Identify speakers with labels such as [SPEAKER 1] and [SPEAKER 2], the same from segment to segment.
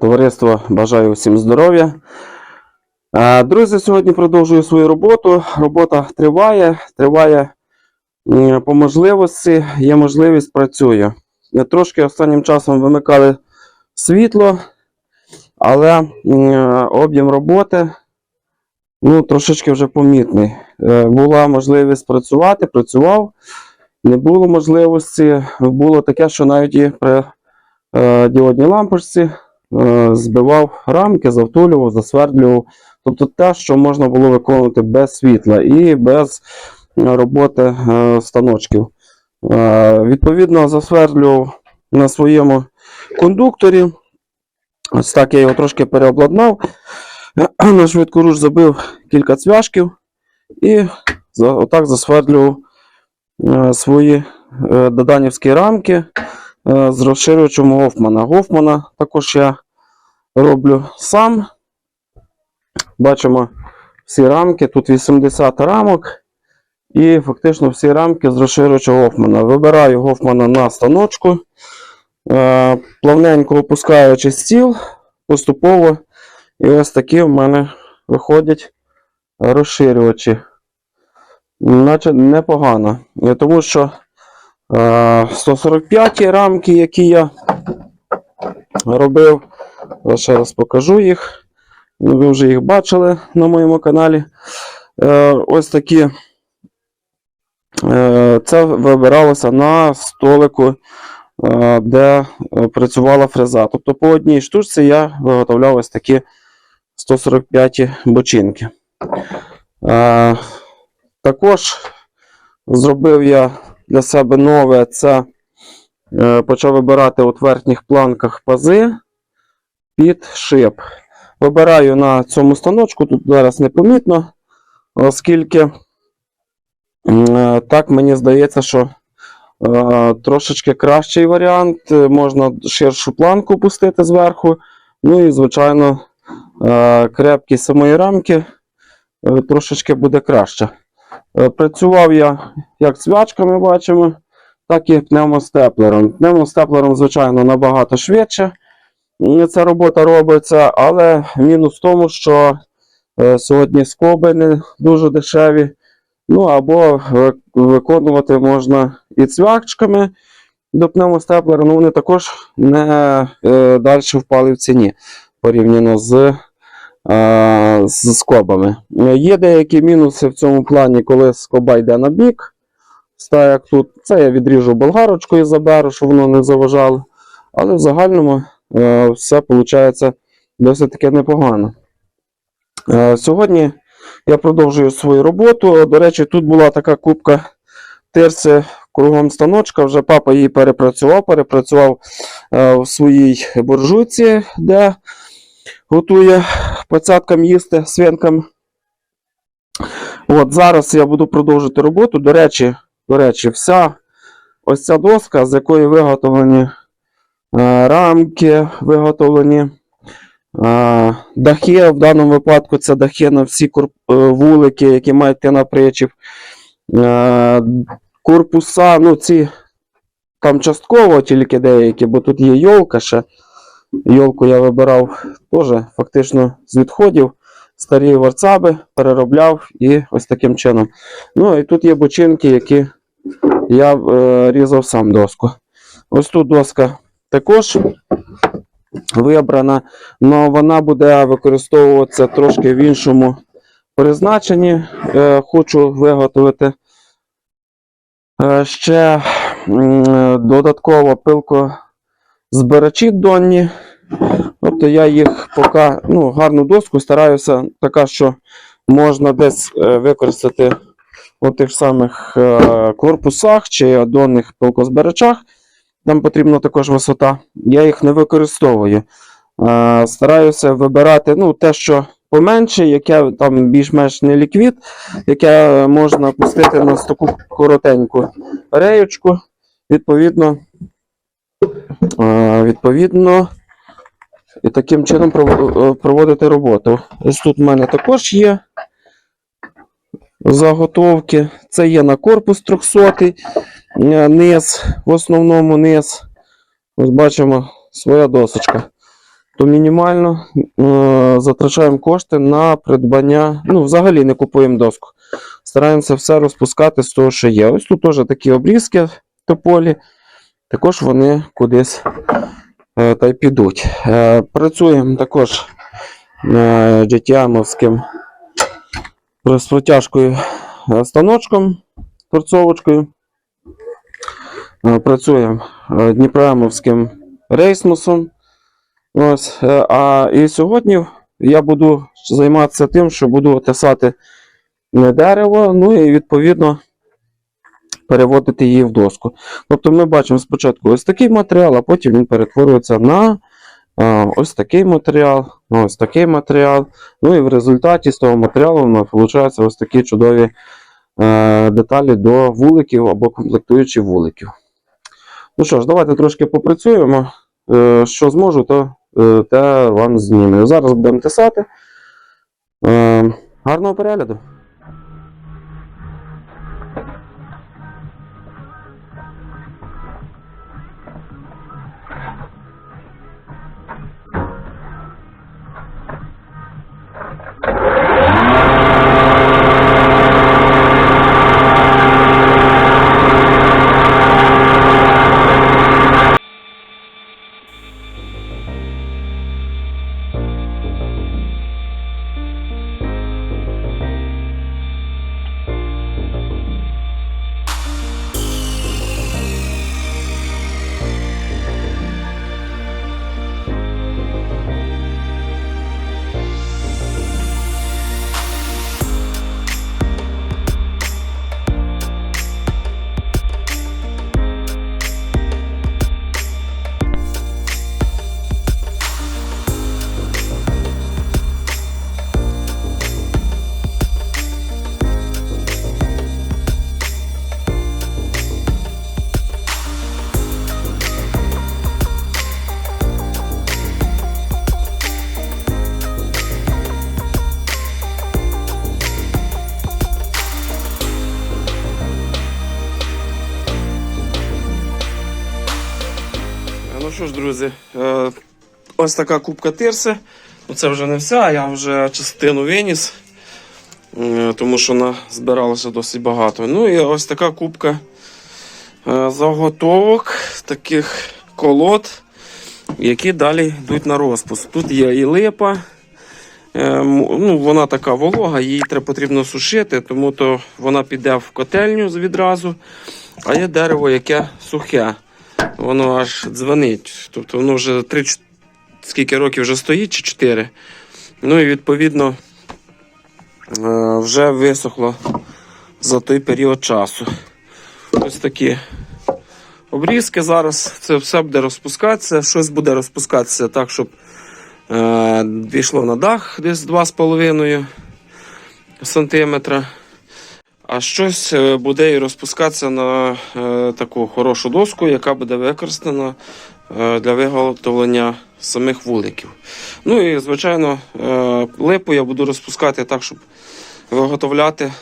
[SPEAKER 1] товариство, бажаю всім здоров'я. Друзі, сьогодні продовжую свою роботу. Робота триває, триває по можливості, є можливість, працюю. Е, Трошки останнім часом вимикали світло, але об'єм роботи ну, трошечки вже помітний. Е, Була можливість працювати, працював. Не було можливості. Було таке, що навіть і при е, діодній лампочці збивав рамки, завтулював, засвердлював. Тобто те, що можна було виконувати без світла і без е, роботи е, станочків. Е, відповідно, засвердлював на своєму кондукторі. Ось так я його трошки переобладнав. На швидкоруч забив кілька цвяшків і отак засвердлював е, свої е, доданівські рамки е, з розширювачем Гофмана. Гофмана також я роблю сам. Бачимо всі рамки. Тут 80 рамок. І фактично всі рамки з розширювача Гофмана. Вибираю Гофмана на станочку. Е, Плавненько опускаючи стіл, поступово. І ось такі в мене виходять розширювачі. Наче непогано. Е, Тому що е, 145 рамки, які я робив, я ще раз покажу їх. Ну, Ви вже їх бачили на моєму каналі. Е, ось такі. Е, це вибиралося на столику, е, де е, працювала фреза. Тобто по одній штучці я виготовляв ось такі 145 бочинки. Також зробив я для себе нове це почав вибирати от верхніх планках пази під шип. Вибираю на цьому станочку, тут зараз непомітно, оскільки е, так мені здається, що е, трошечки кращий варіант. Е, Можна ширшу планку пустити зверху. Ну і, звичайно, крепкість самої рамки трошечки буде краще. Працював я як цвячками бачимо, так і пневмостеплером. Пневмостеплером, звичайно, набагато швидше ця робота робиться, але мінус в тому, що е, сьогодні скоби не дуже дешеві. Ну або виконувати можна і цвяхчиками до пневмостеплера, ну вони також не е, далі впали в ціні порівняно з е, з скобами. Є деякі мінуси в цьому плані, коли скоба йде на бік. Так як тут, це я відріжу болгарочкою заберу, щоб воно не заважало. Але в загальному все виходить досить таки непогано. Е, сьогодні я продовжую свою роботу. До речі, тут була така кубка тирси кругом станочка. Вже папа її перепрацював, перепрацював е, в своїй буржуйці, де готує пацяткам їсти свинкам. От зараз я буду продовжити роботу. До речі, до речі, вся ось ця доска, з якої виготовлені е, рамки, виготовлені е, дахи. В даному випадку це дахи на всі е, вулики, які мають на. Е, корпуса, ну ці там частково тільки деякі, бо тут є йолка ще. Йолку я вибирав теж фактично з відходів. Старі варцаби переробляв і ось таким чином. Ну і тут є бочинки, які я е, різав сам доску. Ось тут доска також вибрана, але вона буде використовуватися трошки в іншому призначенні. Е, хочу виготовити е, ще додатково пилко збирачі донні. Тобто я їх поки ну, гарну доску стараюся така, що можна десь е, використати у тих самих корпусах чи донних пилкозбирачах. Там потрібна також висота. Я їх не використовую. Е, стараюся вибирати ну, те, що поменше, яке там більш-менш не ліквід, яке можна пустити на таку коротеньку реєчку. Відповідно, е, відповідно, і таким чином е, проводити роботу. Ось тут в мене також є заготовки. Це є на корпус 300 е, низ, в основному низ. Ось бачимо своя досочка. то мінімально е, затрачаємо кошти на придбання. Ну, взагалі не купуємо доску. Стараємося все розпускати з того, що є. Ось тут теж такі обрізки тополі. Також вони кудись е, та й підуть. Е, працюємо також е, GTM-овським з протяжкою е, станочком, торцовочкою. Е, Працюємо е, Дніпроемовським рейсмусом. Ось, а і сьогодні я буду займатися тим, що буду тесати дерево, ну і відповідно переводити її в доску. Тобто ми бачимо спочатку ось такий матеріал, а потім він перетворюється на ось такий матеріал, ось такий матеріал. Ну і в результаті з того матеріалу виходить ось такі чудові е, деталі до вуликів або комплектуючі вуликів. Ну що ж, давайте трошки попрацюємо. Е, що зможу, то е, те вам зніму. Зараз будемо тесати. Е, гарного перегляду! Що ж, друзі, е, ось така кубка тирси. Ну, Це вже не вся, я вже частину виніс, тому що вона збиралася досить багато. Ну і ось така кубка е, заготовок, таких колод, які далі йдуть на розпуск. Тут є і липа. е, Ну, вона така волога, її треба потрібно сушити, тому то вона піде в котельню відразу. А є дерево, яке сухе воно аж дзвонить. Тобто воно вже 3 скільки років вже стоїть, чи 4. Ну і відповідно е, вже висохло за той період часу. Ось такі обрізки зараз. Це все буде розпускатися. Щось буде розпускатися так, щоб е, війшло на дах десь 2,5 см. А щось е, буде і розпускатися на е, таку хорошу доску, яка буде використана е, для виготовлення самих вуликів. Ну і, звичайно, липу я буду розпускати так, щоб виготовляти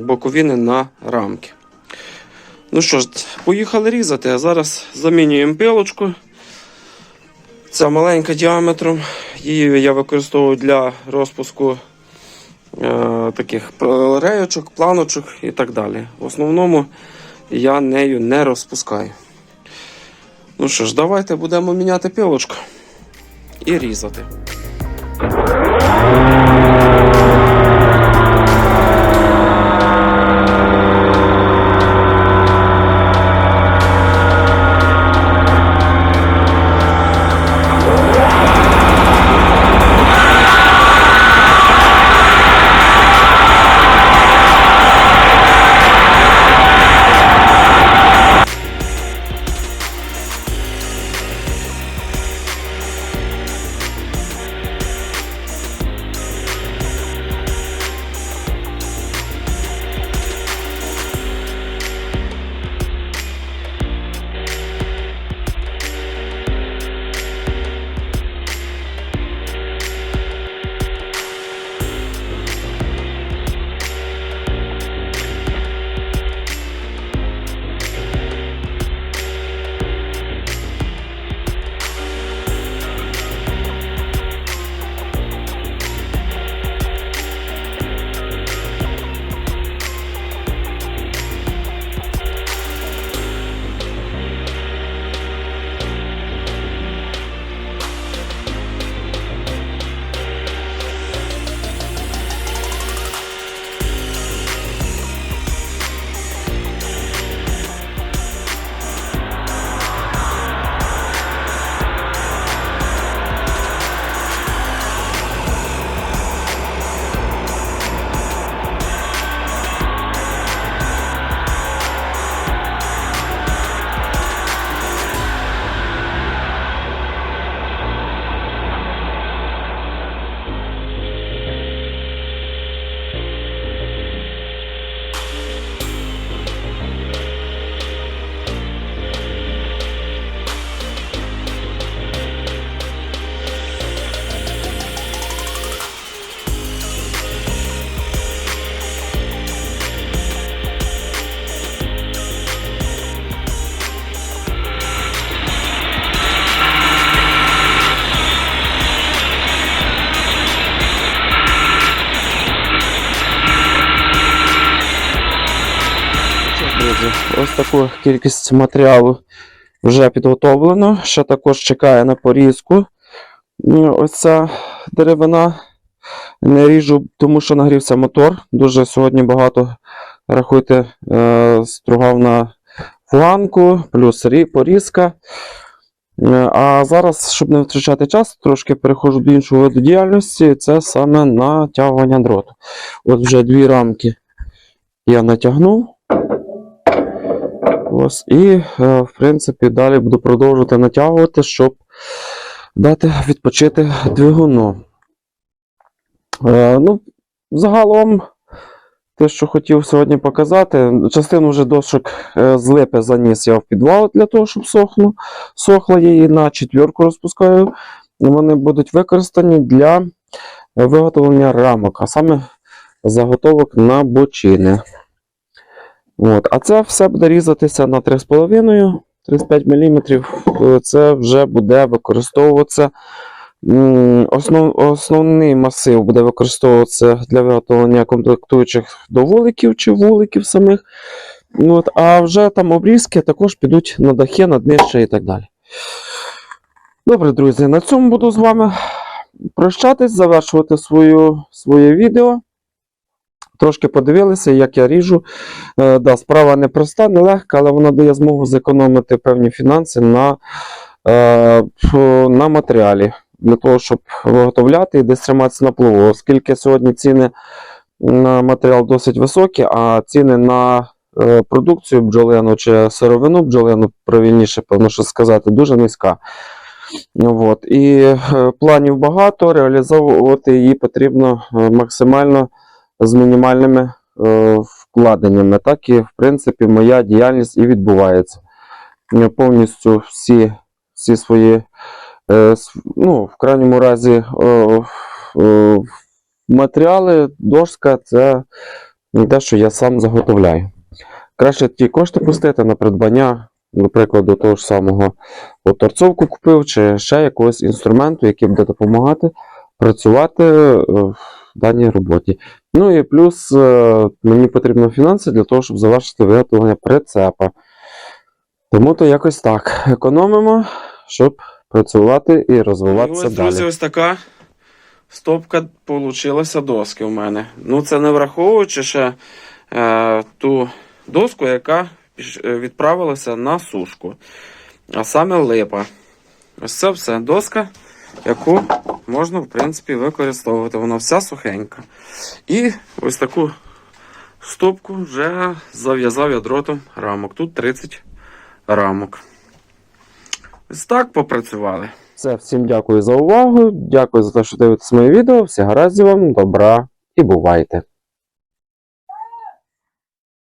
[SPEAKER 1] боковини на рамки. Ну що ж, поїхали різати. А зараз замінюємо пилочку. Ця маленька діаметром. Її я використовую для розпуску таких реєчок, планочок і так далі. В основному я нею не розпускаю. Ну що ж, давайте будемо міняти пілочку і різати. Таку кількість матеріалу вже підготовлено. Ще також чекає на порізку. М, Ось ця деревина. Не ріжу, тому що нагрівся мотор. Дуже сьогодні багато, рахуйте, е, стругав на фланку, плюс порізка. А зараз, щоб не втрачати час, трошки переходжу до іншого виду діяльності. Це саме натягування дроту. От вже дві рамки я натягнув. Ось, і, е, в принципі, далі буду продовжувати натягувати, щоб дати відпочити двигуну. Е, ну, загалом, те, що хотів сьогодні показати, частину вже дошок е, з липи заніс я в підвал для того, щоб сохну. Сохла її на четвірку розпускаю. Вони будуть використані для виготовлення рамок, а саме заготовок на бочини. От. А це все буде різатися на 3,5 35 мм. Це вже буде використовуватися. Основ, основний масив буде використовуватися для виготовлення комплектуючих до вуликів чи вуликів самих. От, а вже там обрізки також підуть на дахи, на днище і так далі. Добре, друзі, на цьому буду з вами прощатись, завершувати свою, своє відео. Трошки подивилися, як я ріжу. Е, да, справа непроста, нелегка, але вона дає змогу зекономити певні фінанси на, е, на матеріалі для того, щоб виготовляти і десь триматися на плаву. Оскільки сьогодні ціни на матеріал досить високі, а ціни на е, продукцію бджолину чи сировину бджолину, правильніше, певно, що сказати, дуже низька. От. І е, планів багато, реалізовувати її потрібно е, максимально з мінімальними е, вкладеннями. Так і, в принципі, моя діяльність і відбувається. Я повністю всі, всі свої, е, ну, в крайньому разі, е, е, матеріали, дошка це те, що я сам заготовляю. Краще ті кошти пустити на придбання, наприклад, до того ж самого от торцовку купив, чи ще якогось інструменту, який буде допомагати працювати е, даній роботі. Ну і плюс е, мені потрібно фінанси для того, щоб завершити виготовлення прицепа. Тому то якось так. Економимо, щоб працювати і розвиватися
[SPEAKER 2] ось,
[SPEAKER 1] далі.
[SPEAKER 2] друзі, ось така стопка получилася доски у мене. Ну, це не враховуючи ще е, ту доску, яка е, відправилася на сушку. А саме липа. Ось це все доска, яку можна, в принципі, використовувати. Вона вся сухенька. І ось таку стопку вже зав'язав я дротом рамок. Тут 30 рамок. Ось так попрацювали.
[SPEAKER 1] Все, всім дякую за увагу. Дякую за те, що дивитесь моє відео. Всі гаразд вам, добра і бувайте!